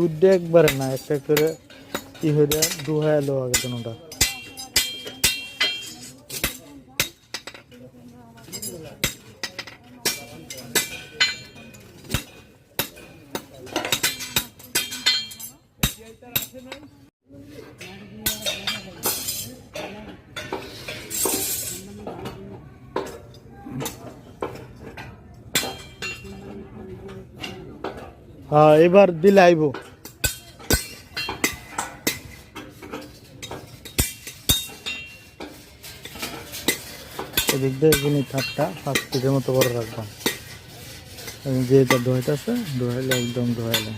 দুধটা একবারে না একটা করে কি হয়ে যায় দুহায় এলো আগে কোনোটা হ্যাঁ এবার দিলে আইব। এদিক দিয়ে এখানে থাকটা পাঁচ ফিটের মতো করে রাখবাম এবং যে এটা দোহাইতে আছে দোহাইলে একদম দোহাইলে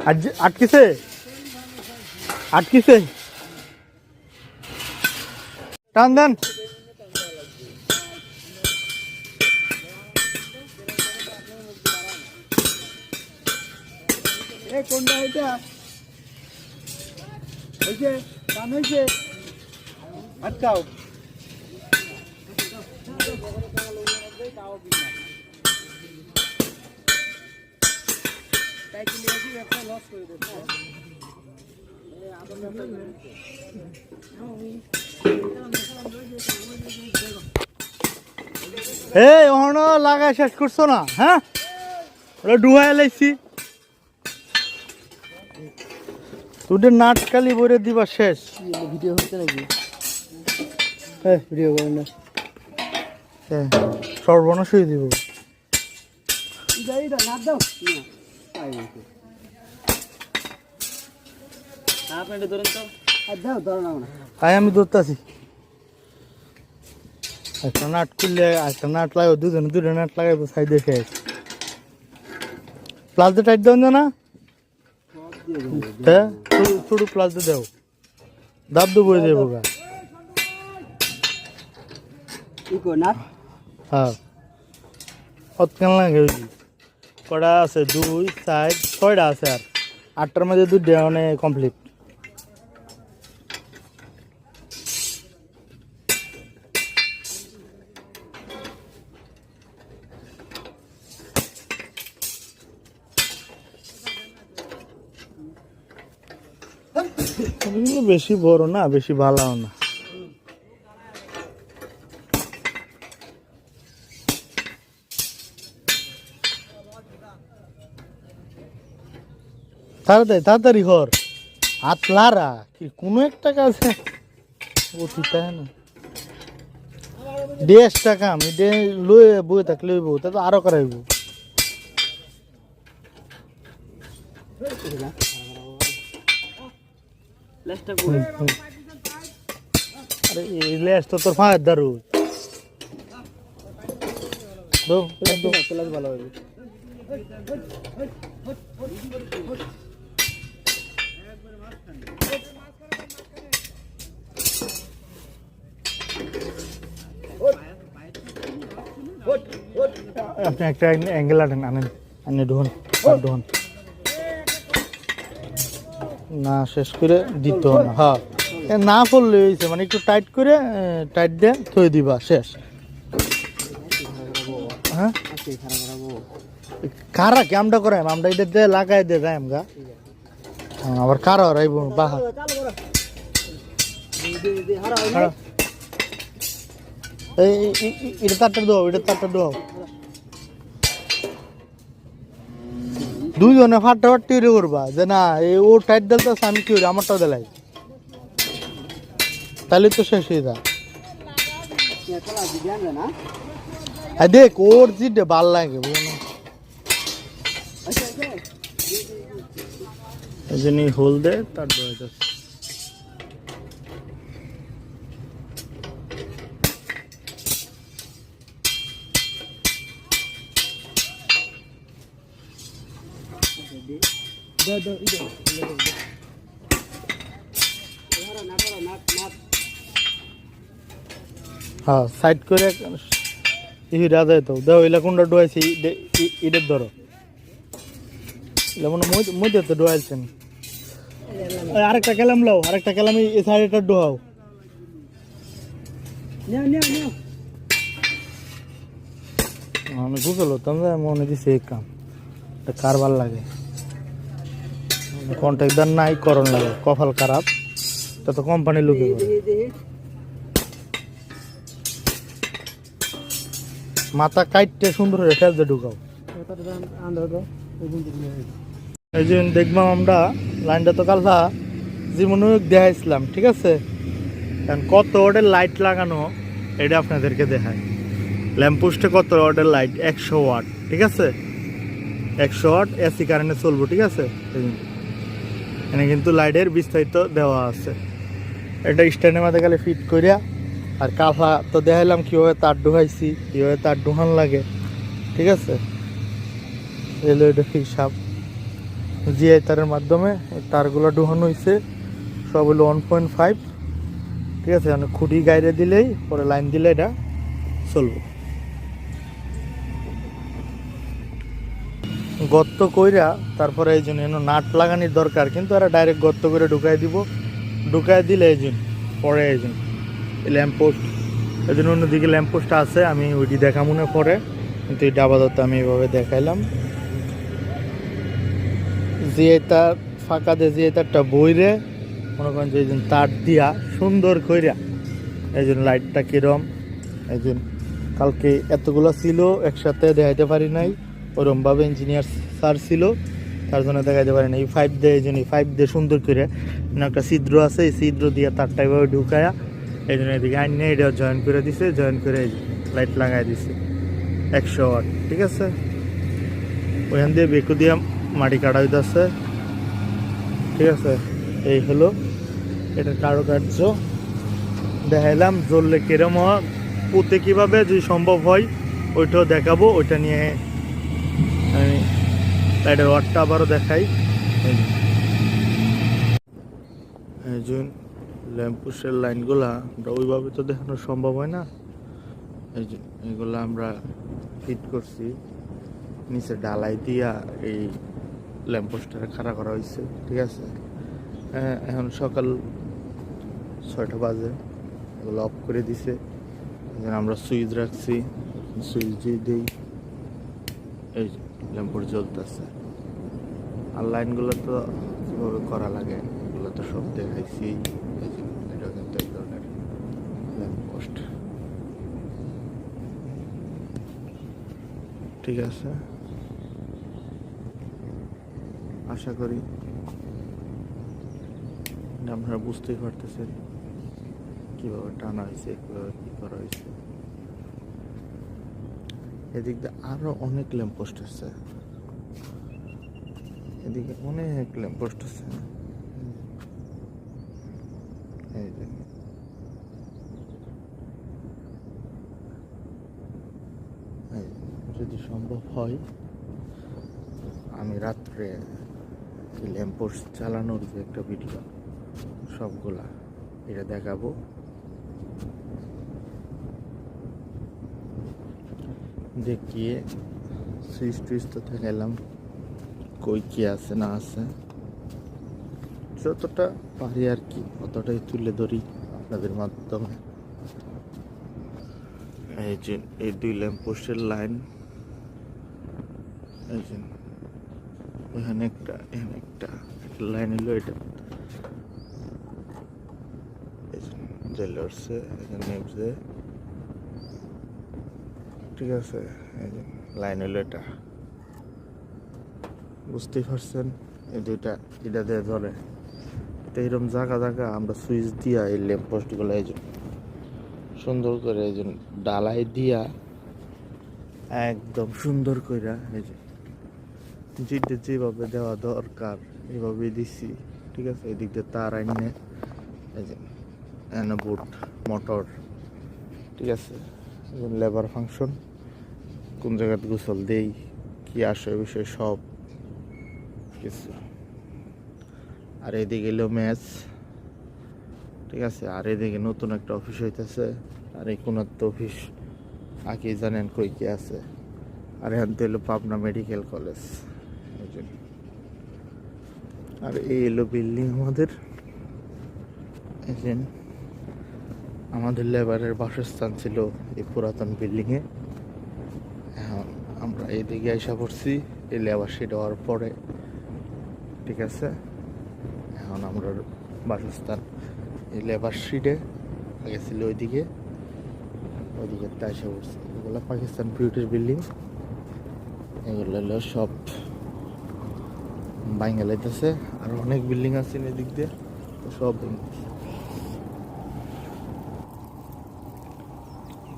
আজ আটকিছে? আটকিছে? টান দেন। কোনটা এটা? হয়েছে কাম হয়েছে আটকাও। এই ওহন লাগাই শেষ করছ না হ্যাঁ? ওটা ডুহাই লাইছি। তোদের নাটকালি বলে দিবা শেষ। ভিডিও হচ্ছে নাকি? হ্যাঁ ভিডিও করেন না। হ্যাঁ সর্বনাশ হয়ে দিব। আমি ধরতেছি। একটা নাট খুললে একটা নাট লাগাবো দুজনে দুটো নাট লাগাইবো সাইডে শেষ। প্লাস দিয়ে টাইট দেন না? হ্যাঁ ছোটো ছোটো প্লাস দিয়ে দেও। দাব দেবো দেবো গা। হ্যাঁ। কটা আছে? দুই, চার, ছয়টা আছে আর। আটটার মধ্যে দুধ মানে কমপ্লিট বেশি বড় না, বেশি ভালো না। তাড়াতাড়ি তাড়াতাড়ি হর হাত লারা, কি কোনো একটা কাজে? অতি তাই না? দেড় টাকা, আমি দে, লয়ে বয়ে থাকলে লইব তা তো আরও করাইব। আরে এই তো তোর ফাঁয়ের দারু। ভালো হবে আপনি একটা অ্যাঙ্গেল আনেন আনেন। আনে ঢোন ঢোন না শেষ করে দিতে না। হ্যাঁ। না পড়লে হয়েছে মানে একটু টাইট করে টাইট দিয়ে থই দিবা শেষ। হ্যাঁ? কারা কি? আমরা করাই আমরা এটা দিয়ে লাগাই দিয়ে যাই আমগা হ্যাঁ, আবার কারা রাইব বাহা। করো কারা এই- এই- এটা তারটা দাও এটা তারটা দাও। দুজনে ফাটা ফাট তৈরি করবা, যে না এই ও টাইট দিলতেছে, আমি কি আমার আমারটাও দেলাই। তাহলে তো শেষ হয়ে যা দেখ, ওর জিটে ভালো লাগে এই জন্য হোল দে হ্যাঁ সাইড করে ইহি রাজা তো দেও এলা কোনটা ডুয়াইছি ইডের ধরো। এলা মনে মধ্যে তো ডুয়াইছেন আরেকটা কেলাম লাও আরেকটা কেলাম এই সাইডটা ডুহাও। আমি বুঝলো তোমরা মনে দিছে এই কাম। এটা কারবার লাগে? কন্ট্রাক্টদার নাই, করণ লাগে, কপাল খারাপ। তা তো কোম্পানি লুকে মাথা কাইটে সুন্দর ফেলতে ঢুকাও। এই যে দেখলাম আমরা, লাইনটা তো কালফা জীবনে দেখাইছিলাম ঠিক আছে? কারণ কত ওয়াটের লাইট লাগানো, এটা আপনাদেরকে দেখায়। ল্যাম্পপোস্টে কত ওয়াটের লাইট একশো ওয়াট ঠিক আছে? একশো ওয়াট এসি কারেন্টে চলবো, ঠিক আছে। এখানে কিন্তু লাইটের বিস্তারিত দেওয়া আছে। এটা স্ট্যান্ডের মাঝে গেলে ফিট করিয়া আর কাফা তো দেখাইলাম কীভাবে তার ডুহাইছি কীভাবে তার ঢুকান লাগে, ঠিক আছে? এটা হিসাব জিআই তারের মাধ্যমে তারগুলো ঢুকানো হয়েছে সব হলো ওয়ান পয়েন্ট ফাইভ ঠিক আছে? মানে খুঁটি গাইড়ে দিলেই, পরে লাইন দিলে এটা চলবে। গর্ত কইরা তারপরে এই জন্য এনো নাট লাগানির দরকার, কিন্তু এরা ডাইরেক্ট গর্ত করে ঢুকাই দিব। ঢুকাই দিলে এই জন্য, পরে এই জন্য। ল্যাম্পপোস্ট এই জন্য অন্যদিকে ল্যাম্পপোস্ট আছে, আমি ওইটি দেখা মনে পরে কিন্তু এই ডাবাদত্ত আমি এভাবে দেখাইলাম। যে তার ফাঁকা দিয়ে যে তারটা বইরে মনে করেন যে এই তার দিয়া সুন্দর কইরা, এই জন্য লাইটটা কিরম, এই জন্য। কালকে এতগুলো ছিল, একসাথে দেখাইতে পারি নাই। ওরমভাবে ইঞ্জিনিয়ার স্যার ছিল, তার জন্য দেখাইতে পারি না এই ফাইভ দিয়ে এই জন্য ফাইভ দিয়ে সুন্দর করে মানে একটা ছিদ্র আছে, এই ছিদ্র দিয়ে তারটা এভাবে ঢুকায়া এই জন্য এদিকে আইন নিয়ে এটা জয়েন করে দিছে জয়েন করে লাইট লাগাই দিছে। একশো ওয়াট, ঠিক আছে? ওইখান দিয়ে বেকু দিয়ে মাটি কাটা হইতেছে। ঠিক আছে? এই হলো এটার কারুকার্য। দেখাইলাম জ্বললে কিরম হয়, পুঁতে কীভাবে যদি সম্ভব হয়, ওইটাও দেখাবো, ওইটা নিয়ে লাইটের ওয়ারটা আবারও দেখাই। এই ল্যাম্পোস্টের লাইনগুলা, আমরা ওইভাবে তো দেখানো সম্ভব হয় না। এই এগুলো আমরা ফিট করছি। নিচে ডালাই দিয়া এই ল্যাম্পোস্টটা খাড়া করা হয়েছে, ঠিক আছে? হ্যাঁ এখন সকাল ছয়টা বাজে। এগুলো অফ করে দিছে। আমরা সুইচ রাখছি। সুইচ দিয়ে দিই। এই ল্যাম্পোস্ট জ্বলতেছে। আর লাইনগুলো তো কীভাবে করা লাগে, এগুলো তো সব দেখাইছি। যে এটা কিন্তু এক ধরনের ল্যাম্পোস্ট ঠিক আছে। আশা করি আপনারা বুঝতেই পারতেছেন কীভাবে টানা হয়েছে, কীভাবে কি করা হয়েছে। এদিক দিয়ে আরও অনেক ল্যাম্পোস্ট আছে। এদিকে অনেক ল্যাম্পোস্ট আছে। এই যদি সম্ভব হয়, আমি রাত্রে ল্যাম্পোস্ট চালানোর যে একটা ভিডিও সবগুলা এটা দেখাবো। দেখিয়ে সুইচ টুইচ তো দেখাইলাম কই কি আছে, না আছে। যতটা পারি আর কি, অতটাই তুলে ধরি আপনাদের মাধ্যমে। এই যে, এই দুই ল্যাম্পোস্টের লাইন এই যে এখানে একটা এখানে একটা একটা লাইন হলো এটা। জ্বলে এখানে ঠিক আছে, এই যে লাইন হলো এটা। বুঝতেই পারছেন, এই দুইটা, এটা দিয়ে ধরে। তো এইরকম জায়গা জায়গা আমরা সুইচ দিয়া এই ল্যাম্প পোস্টগুলো এই সুন্দর করে এই ডালাই দিয়া একদম সুন্দর করে এই যে যেটা যেভাবে দেওয়া দরকার এইভাবে দিছি, ঠিক আছে? এদিক দিয়ে তার আইনে, এই যে বুট মোটর, ঠিক আছে? লেবার ফাংশন কোন জায়গাতে গোসল দেই, কি আসে বিষয়ে সব কিছু। আর এদিকে এলো ম্যাচ, ঠিক আছে? আর এদিকে নতুন একটা অফিস হইতেছে, আর এই কোন একটা অফিস আগে জানেন কই কি আছে। আর এখান থেকে এলো পাবনা মেডিকেল কলেজ আর এই এলো বিল্ডিং আমাদের যে। আমাদের লেবারের বাসস্থান ছিল এই পুরাতন বিল্ডিংয়ে। এখন আমরা এইদিকে আইসা পড়ছি, এই লেবার শিট হওয়ার পরে, ঠিক আছে? এখন আমরা বাসস্থান, এই লেবার শিটে আগে ছিল ওইদিকে ওইদিকে আইসা পড়ছি। এগুলো পাকিস্তান বিউটির বিল্ডিং, এগুলো হলো সব বাইঙ্গা লাইতেছে আর অনেক বিল্ডিং আছে এদিক দিয়ে সব ভেঙে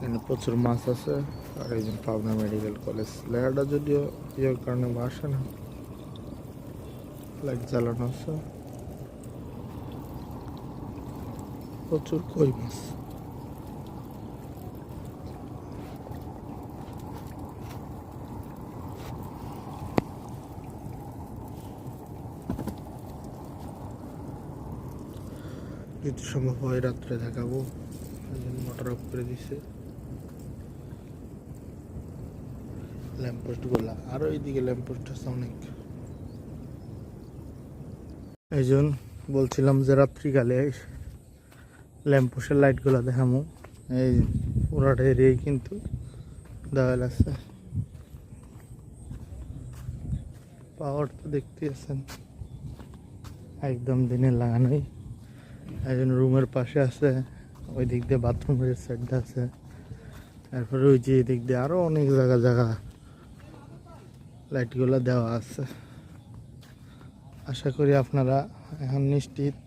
এখানে প্রচুর মাছ আছে, আর এই যে পাবনা মেডিকেল কলেজ। লেয়ারটা যদিও ইয়ের কারণে আসে না, লাইট জ্বালানো আছে। প্রচুর কই মাছ। যদি সম্ভব হয়, রাত্রে দেখাবো। মোটর অফ করে দিছে। ল্যাম্পপোস্টগুলা, আরও এইদিকে ল্যাম্পপোস্ট আছে অনেক। এই জন্য বলছিলাম যে রাত্রিকালে ল্যাম্পপোস্টের লাইটগুলা দেখামো। এই পুরাটা এরিয়ায় কিন্তু দেওয়াল আছে। পাওয়ার তো দেখতে আছেন। একদম দিনের লাগানোই একজন রুমের পাশে আছে ওই দিক দিয়ে বাথরুমের সাইডটা আছে। তারপরে ওই যে এদিক দিয়ে আরও অনেক জায়গা জায়গা লাইটগুলো দেওয়া আছে। আশা করি আপনারা এখন নিশ্চিত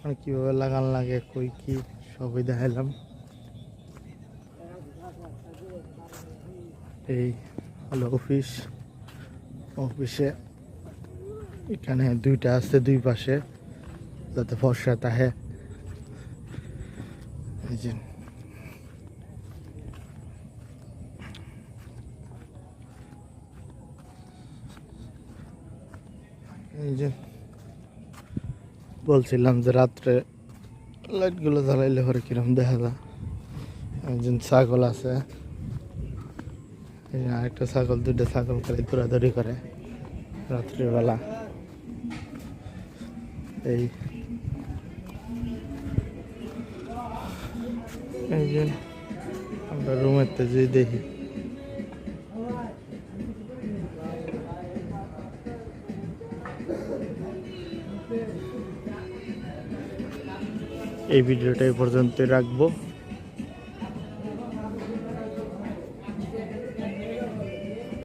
মানে কীভাবে লাগান লাগে, কই কি, সবই দেখাইলাম। এই হলো অফিস। অফিসে এখানে দুইটা আছে দুই পাশে, যাতে ফর্সা তাহে এই যে এই যে বলছিলাম যে রাত্রে লাইটগুলো জ্বালাইলে পরে কিরম দেখা যায়? একজন ছাগল আছে। আরেকটা ছাগল দুটো ছাগল করে দৌড়াদৌড়ি করে রাত্রিবেলা। এই এই যে আমরা রুমের যে দেখি। এই ভিডিওটা এই পর্যন্ত রাখব।